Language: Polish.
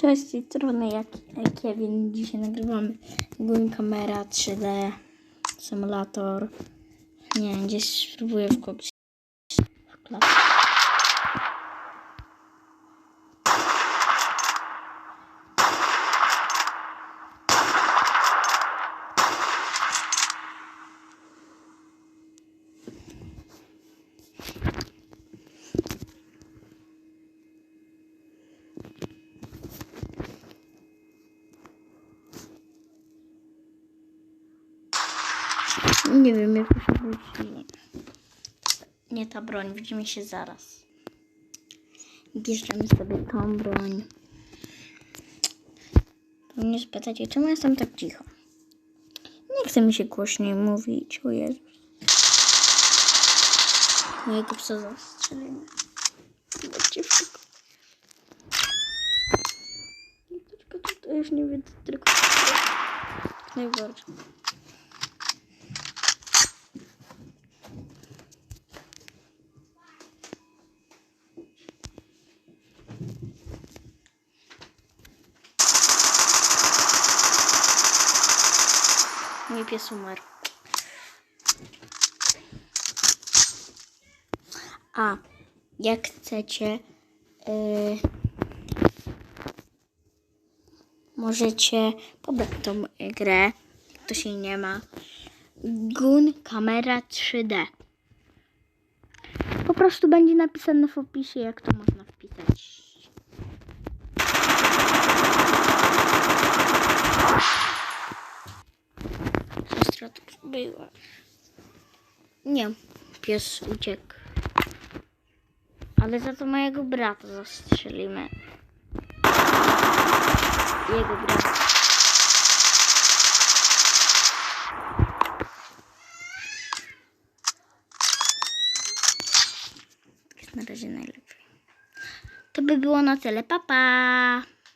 Cześć, z jak, jak Kevin. Dzisiaj nagrywamy Gun Kamera 3D Symulator. Nie wiem, gdzieś spróbuję w kogoś Nie wiem, jak to się wróci. Nie ta broń, widzimy się zaraz. Bierzemy sobie tą broń. Pewnie spytacie, czemu jestem tak cicho? Nie chce mi się głośniej mówić, o Jezus. Mojego psa zastrzelimy. Zobaczcie wszystko. Tylko tutaj już nie widzę, tylko najbardziej. Mój pies umarł. A jak chcecie, yy, możecie pobrać tą grę, to się nie ma. Gun Kamera 3D. Po prostu będzie napisane w opisie, jak to można była. Nie, pies uciekł. Ale za to mojego brata zastrzelimy. Jego brata. Na razie najlepiej. To by było na tyle. Pa, pa!